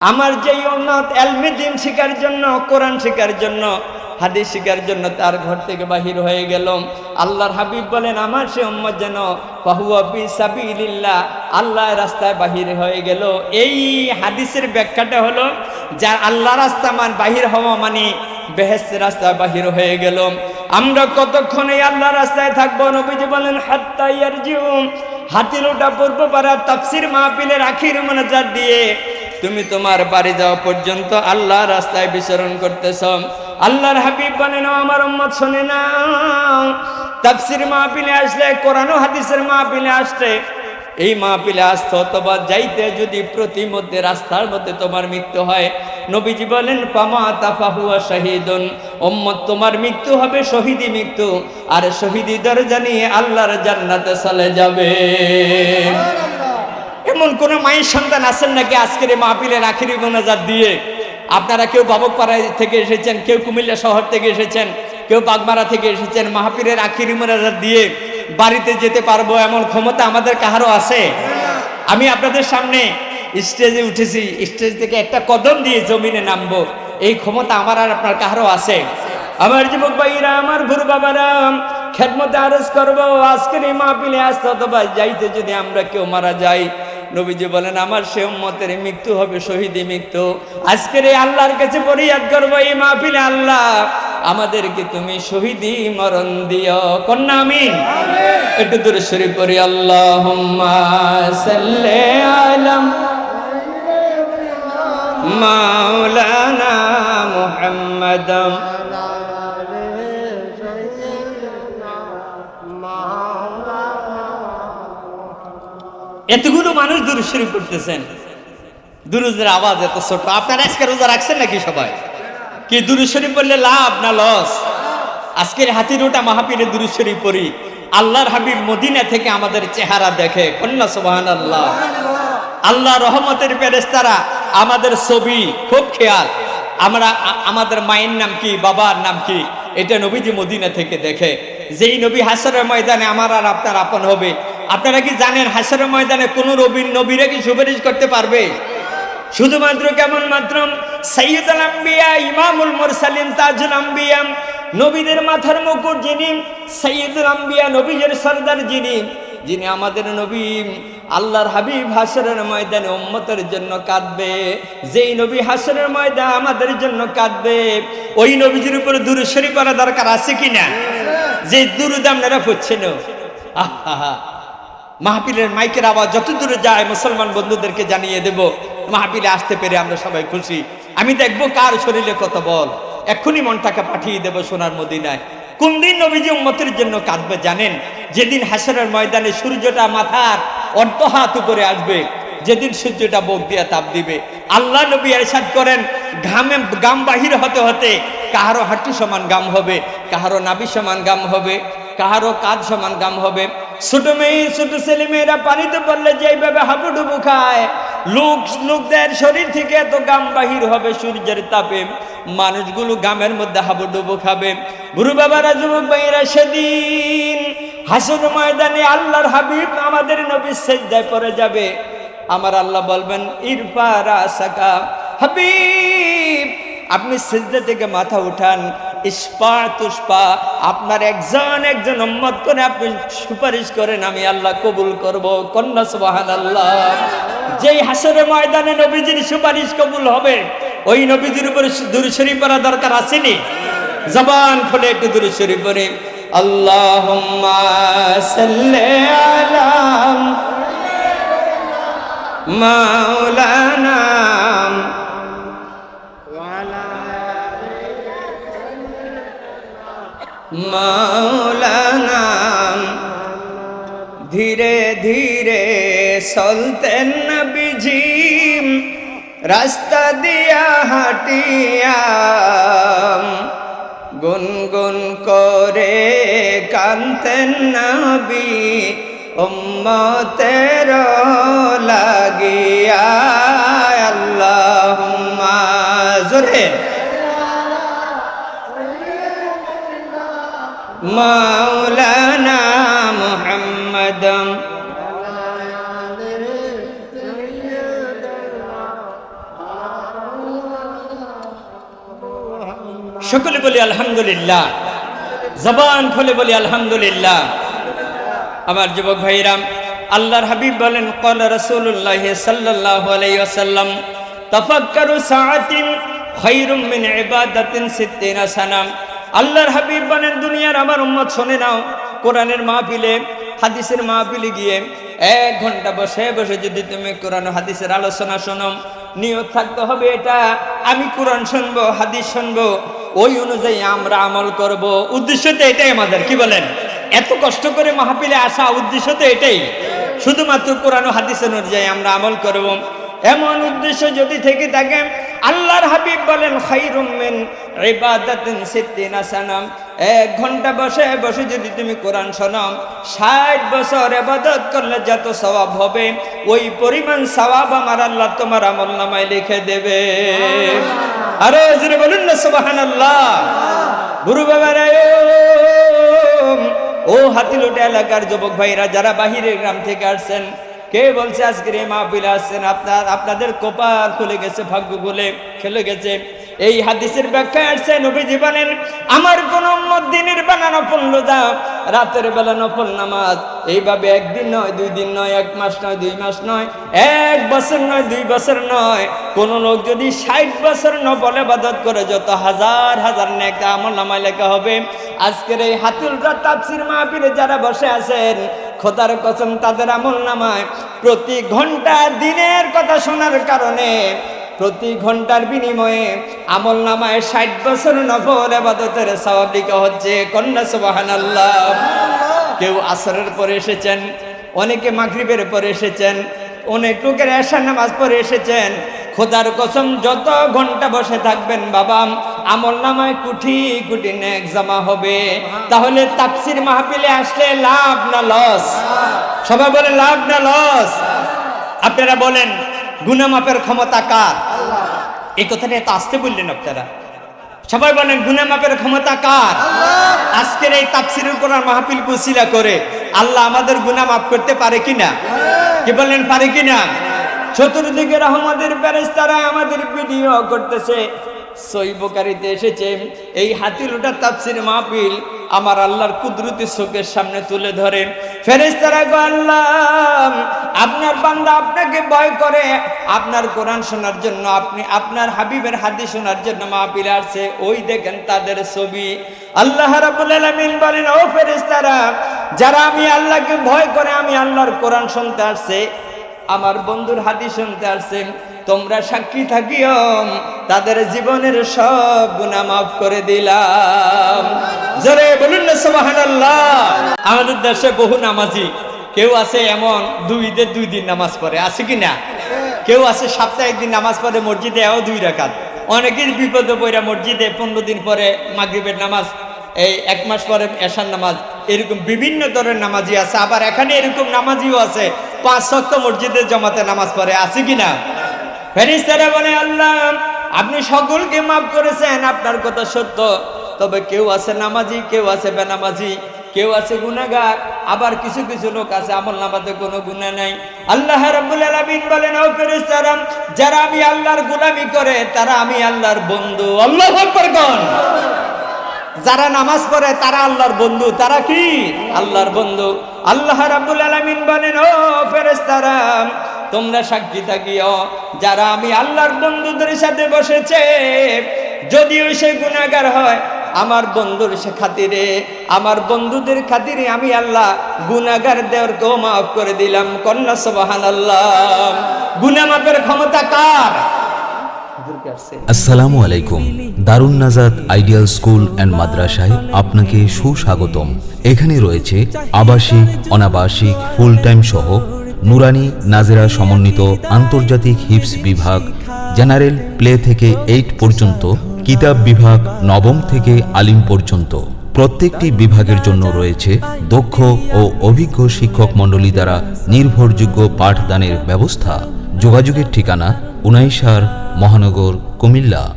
আমার যেই উন্নত এলমেদিন শিকার জন্য, কোরআন শিকার জন্য, হাদিস শিকার জন্য তার ঘর থেকে বাহির হয়ে গেল আল্লাহর হাবিব বলেন, আমার সে উম্মত যেন পাহুয়া বি সাবিলিল্লাহ, আল্লাহর রাস্তায় বাহির হয়ে গেল। এই হাদিসের ব্যাখ্যাটা হলো, যার আল্লাহ রাস্তা মান বাহির হওয়া মানে বেহেস্ত রাস্তায় বাহির হয়ে গেল আমরা কতক্ষণ আল্লাহ রাস্তায় থাকব? নবীজি বলেন হাত্তাইয়ার জিউম হাতিলোটা পূর্ব পাড়া তাফসির মাহফিলের আখির মনোজার দিয়ে তুমি তোমার বাড়ি যাওয়া পর্যন্ত আল্লাহ রাস্তায় বিচরণ করতেছ। আল্লাহর হাবিব বলেন আমার উম্মত, শোনে না। তাফসির মাহফিলে আসলে কোরআন হাদিসের মাহফিলে আসলে এই মাহফিলে আসতো অথবা যাইতে যদি প্রতি মধ্যে রাস্তার মধ্যে তোমার মৃত্যু হয়। নবীজি বলেন পামা তাফাহুয়া শাহিদুন। উম্মত, তোমার মৃত্যু হবে শহীদি মৃত্যু। আর শহীদি দরজা নিয়ে আল্লাহর জান্নাতে চলে যাবে। এমন কোন মায়ের সন্তান আছেন নাকি আজকের এই মাহফিলের আখিরি মোনাজাত দিয়ে? আপনারা কেউ বাবকপাড়ায় থেকে এসেছেন, কেউ কুমিল্লা শহর থেকে এসেছেন, কেউ বাগমারা থেকে এসেছেন মাহফিলের আখিরি মোনাজাত দিয়ে বাড়িতে যেতে পারব এমন ক্ষমতা আমাদের কাহারও আছে? আমি আপনাদের সামনে স্টেজে উঠেছি, স্টেজ থেকে একটা কদম দিয়ে জমিনে নামবো। এই ক্ষমতা আমার আর আপনার কাহারও আছে? আমার যুবক ভাইরা আমার গুরু বাবারা, খেদমতে আরজ করব, আজকের এই মাহফিলে আসতে অথবা যাইতে যদি আমরা কেউ মারা যাই নবীজি বলেন আমার সে উম্মতের মৃত্যু হবে শহীদি মৃত্যু। আজকের এই আল্লাহর কাছে পরিয়াদ করব এই মাহফিলে আল্লাহ আমাদেরকে তুমি শহীদি মরণ দিও। কন্যা আমিন। একটু দূরে শরীফ পড়ি আল্লাহ আলম মাওলানা মুহাম্মাদম এতগুলো মানুষ দুরুদ শরীফ করতেছেন দুরুদের আওয়াজ এত ছোট। আপনারা আজকে রোজা রাখছেন নাকি সবাই? কি শরীফ পড়লে লাভ না লস? আজকের হাতির ওটা মাহাপীরে শরীফ পড়ি। আল্লাহর হাবিব মদিনা থেকে আমাদের চেহারা দেখে। কন্যা সুবাহান আল্লাহ আল্লাহ রহমতের পেরেস্তারা আমাদের ছবি খুব খেয়াল। আমরা আমাদের মায়ের নাম কি, বাবার নাম কি, এটা নবীজি মদিনা থেকে দেখে। যেই নবী হাসরের ময়দানে আমার আর আপনার আপন হবে আপনারা কি জানেন হাসরের ময়দানে কোন রবির নবীরা কি সুপারিশ করতে পারবে? শুধুমাত্র কেমন মাত্র সৈয়দুল আম্বিয়া, ইমামুল মুরসালিন, তাজুল আম্বিয়া, নবীদের মাথার মুকুট যিনি সৈয়দুল আম্বিয়া নবীদের সর্দার যিনি যিনি আমাদের নবী, আল্লাহর হাবিব হাসরের ময়দানে উম্মতের জন্য কাঁদবে। যেই নবী হাসরের ময়দান আমাদের জন্য কাঁদবে, ওই নবীজির উপরে দূরস্বরী করা দরকার আছে কি না যে দুরুদ আপনারা পড়ছেন আহা। মাহফিলের মাইকের আওয়াজ যত দূরে যায় মুসলমান বন্ধুদেরকে জানিয়ে দেব, মাহফিলে আসতে পেরে আমরা সবাই খুশি। আমি দেখব কার শরীরে কত বল। এক্ষুনি মনটাকে পাঠিয়ে দেব সোনার মদিনায়। কোন দিন নবীজি উম্মতের জন্য কাঁদবে জানেন? যেদিন হাসরের ময়দানে সূর্যটা মাথার অর্ধ হাত উপরে আসবে, যেদিন সূর্যটা বোক দিয়া তাপ দিবে। আল্লাহ নবী এরশাদ করেন, ঘামে গাম বাহির হতে হতে কাহারো হাঁটু সমান গাম হবে, কাহারো নাবি সমান গাম হবে কাহারও কাজ সমান গাম হবে। ছোট মেয়ে, ছোট ছেলে মেয়েরা পানিতে পড়লে যেইভাবে হাবুডুবু খায়, লোক, লোকদের শরীর থেকে এত গাম বাহির হবে, সূর্যের তাপে মানুষগুলো গামের মধ্যে হাবুডুবু খাবে। গুরু বাবারা, যুবক ভাইয়েরা, সেদিন হাসন ময়দানে আল্লাহর হাবিব আমাদের নবী সেজদায় পড়ে যাবে। আমার আল্লাহ বলবেন ইরফারা সাকা হাবিব, আপনি সেজদা থেকে মাথা উঠান ইস্পা আপনার একজন একজন উম্মত করে আপনি সুপারিশ করেন, আমি আল্লাহ কবুল করব। কন্যা সুবাহান আল্লাহ যেই হাসরে ময়দানে নবীজির সুপারিশ কবুল হবে, ওই নবীজির উপরে দূরশরী পড়া দরকার আসেনি? জবান খুলে একটু দূরশরী পরে আল্লাহ মাওলানা মাওলানা ধীরে ধীরে চলতেন নবীজি, রাস্তা দিয়া হাটিয়া গুনগুন করে কান্তেন নবী, উম্মতের লাগিয়া। আল্লাহুম্মা, জোরে। মৌলানা সকলে বলি আলহামদুলিল্লাহ। জবান ফলে বলি আলহামদুলিল্লাহ। আমার যুবক ভাইরাম আল্লাহর হাবিব বলেন কল রসুল্লাহ সাল্লাহ আলাইসাল্লাম তফাক্কারু সাআতিন খায়রুম মিন ইবাদাতিন সিত্তিনা সানাম। আল্লাহর হাবিব বলেন, দুনিয়ার আমার উম্মত শোনে নাও, কোরআনের মাহফিলে, হাদিসের মাহফিলে গিয়ে এক ঘণ্টা বসে বসে যদি তুমি কোরআন হাদিসের আলোচনা শোনো, নিয়ত থাকতে হবে এটা। আমি কোরআন শুনব, হাদিস শুনব, ওই অনুযায়ী আমরা আমল করব। উদ্দেশ্য তো এটাই আমাদের, কি বলেন? এত কষ্ট করে মাহফিলে আসা উদ্দেশ্য তো এটাই। শুধুমাত্র কোরআন হাদিস অনুযায়ী আমরা আমল করব। এমন উদ্দেশ্য যদি থেকে থাকে আল্লাহর হাবিব বলেন খাইরুম মিন ইবাদাতিন সিত্তিনা সানাম এক ঘণ্টা বসে বসে যদি তুমি কোরআন শোনাম ষাট বছর ইবাদত করলে যত সওয়াব হবে ওই পরিমাণ সওয়াব আমার আল্লাহ তোমার আমল নামায় লিখে দেবে। আরও জোরে বলুন না সুবহানাল্লাহ। গুরু বাবারা ও হাতিলোটা এলাকার যুবক ভাইরা যারা বাহিরের গ্রাম থেকে আসছেন কে বলছে আজকের এই মাহফিলে আসছেন? আপনার, আপনাদের কপাল খুলে গেছে, ভাগ্য খুলে, খেলে গেছে। এই হাদিসের ব্যাখ্যা আসছে নবীজি বলেন আমার কোন দিনের বেলা নফল রোজা, রাতের বেলা নফল নামাজ। এইভাবে একদিন নয়, দুই দিন নয়, এক মাস নয়, দুই মাস নয়, এক বছর নয়, দুই বছর নয়। কোন লোক যদি ষাট বছর নফল ইবাদত করে, যত হাজার হাজার নেকা আমল নামায় লেখা হবে। আজকের এই হাতুলরা তাফসির মাহফিলে যারা বসে আছেন খোদার কসম তাদের আমল নামায়। প্রতি ঘণ্টা দিনের কথা শোনার কারণে, প্রতি ঘণ্টার বিনিময়ে আমল নামায় ষাট বছর নফল আবাদতের স্বাভাবিক হচ্ছে কন্যা সুবাহান কেউ আসরের পরে এসেছেন, অনেকে মাগরিবের পরে এসেছেন, অনেক লোকের এশা নামাজ পরে এসেছেন। খোদার কসম যত ঘণ্টা বসে থাকবেন বাবা আমল নামায় কুঠি কুটি নেক জমা হবে। তাহলে তাপসির মাহফিলে আসলে লাভ না লস? সবাই বলে লাভ না লস? আপনারা বলেন, গুনামাপের ক্ষমতা কার? এই কথাটা এত আসতে বললেন আপনারা। সবাই বলেন, গুনামাপের ক্ষমতা কার? আজকের এই তাফসিরুল কোরআন মাহফিল কুসিলা করে আল্লাহ আমাদের গুনাহ মাফ করতে পারে কিনা? কি বলেন, পারে কিনা? চতুর্দিকে রহমতের প্যারেস্তারা আমাদের ভিডিও করতেছে। সৈবকারীতে এসেছে। এই হাতিলুটা তাফসির মাহফিল আমার আল্লাহর কুদরতি চোখের সামনে তুলে ধরে। ফেরেস্তারা গো, আল্লাহ, আপনার বান্দা আপনাকে ভয় করে। আপনার কোরআন শোনার জন্য আপনি আপনার হাবিবের হাদি শোনার জন্য মাহফিলে আসছে। ওই দেখেন তাদের ছবি। আল্লাহ রাব্বুল আলামিন বলেন, ও ফেরেস্তারা যারা আমি আল্লাহকে ভয় করে আমি আল্লাহর কোরআন শুনতে আসছে, আমার বন্ধুর হাদিস শুনতে আসছেন তোমরা সাক্ষী থাকিও তাদের জীবনের সব গুনাহ মাফ করে দিলাম। জোরে বলুন না, সুবহানাল্লাহ। আমাদের দেশে বহু নামাজি, কেউ আছে এমন দুই ঈদের দুই দিন নামাজ পড়ে, আছে কি না? কেউ আছে সপ্তাহে একদিন নামাজ পড়ে, মসজিদে এও দুই রাকাত। অনেকের বিপদে পড়া মসজিদে পনেরো দিন পরে মাগরিবের নামাজ, এই এক মাস পরে এশার নামাজ, এরকম বিভিন্ন ধরনের নামাজি আছে। আবার এখানে এরকম নামাজিও আছে, পাঁচ শক্ত মসজিদের জমাতে নামাজ পড়ে, আছে কি না? ফেরিস্তারা বলে, আল্লাহ, আপনি সকলকে মাফ করেছেন, আপনার কথা সত্য। তবে কেউ আছে নামাজি, কেউ আছে বেনামাজি, কেউ আছে গুনাহগার, আবার কিছু কিছু লোক আছে আমল নামাতে কোনো গুনাহ নাই। আল্লাহ রাব্বুল আলামিন বলেন, ও ফেরেশতারা, যারা আমি আল্লাহর গোলামি করে, তারা আমি আল্লাহর বন্ধু। আল্লাহু যারা নামাজ পড়ে, তারা আল্লাহর বন্ধু। তারা কি? আল্লাহর বন্ধু। আল্লাহ রাব্বুল আলামিন বলেন, ও ফেরেশতারা তোমরা সাক্ষী থাকিও। যারা আমি আল্লাহর বন্ধুদের সাথে বসেছে, যদিও সে গুনাহগার হয়, আমার বন্ধুর সে খাতিরে, আমার বন্ধুদের খাতিরে আমি আল্লাহ গুনাহগারদেরকেও মাফ করে দিলাম। কন্যা সুবহানাল্লাহ। গুনাহ মাফের ক্ষমতা কার? আসসালামু আলাইকুম। দারুণ নাজাদ আইডিয়াল স্কুল অ্যান্ড মাদ্রাসায় আপনাকে সুস্বাগতম। এখানে রয়েছে আবাসিক, অনাবাসিক ফুল টাইম সহ নুরানি নাজেরা সমন্বিত আন্তর্জাতিক হিপস বিভাগ, জেনারেল প্লে থেকে এইট পর্যন্ত, কিতাব বিভাগ নবম থেকে আলিম পর্যন্ত। প্রত্যেকটি বিভাগের জন্য রয়েছে দক্ষ ও অভিজ্ঞ শিক্ষক মণ্ডলী দ্বারা নির্ভরযোগ্য পাঠদানের ব্যবস্থা। যোগাযোগের ঠিকানা উনাইশার মহানগর কুমিল্লা।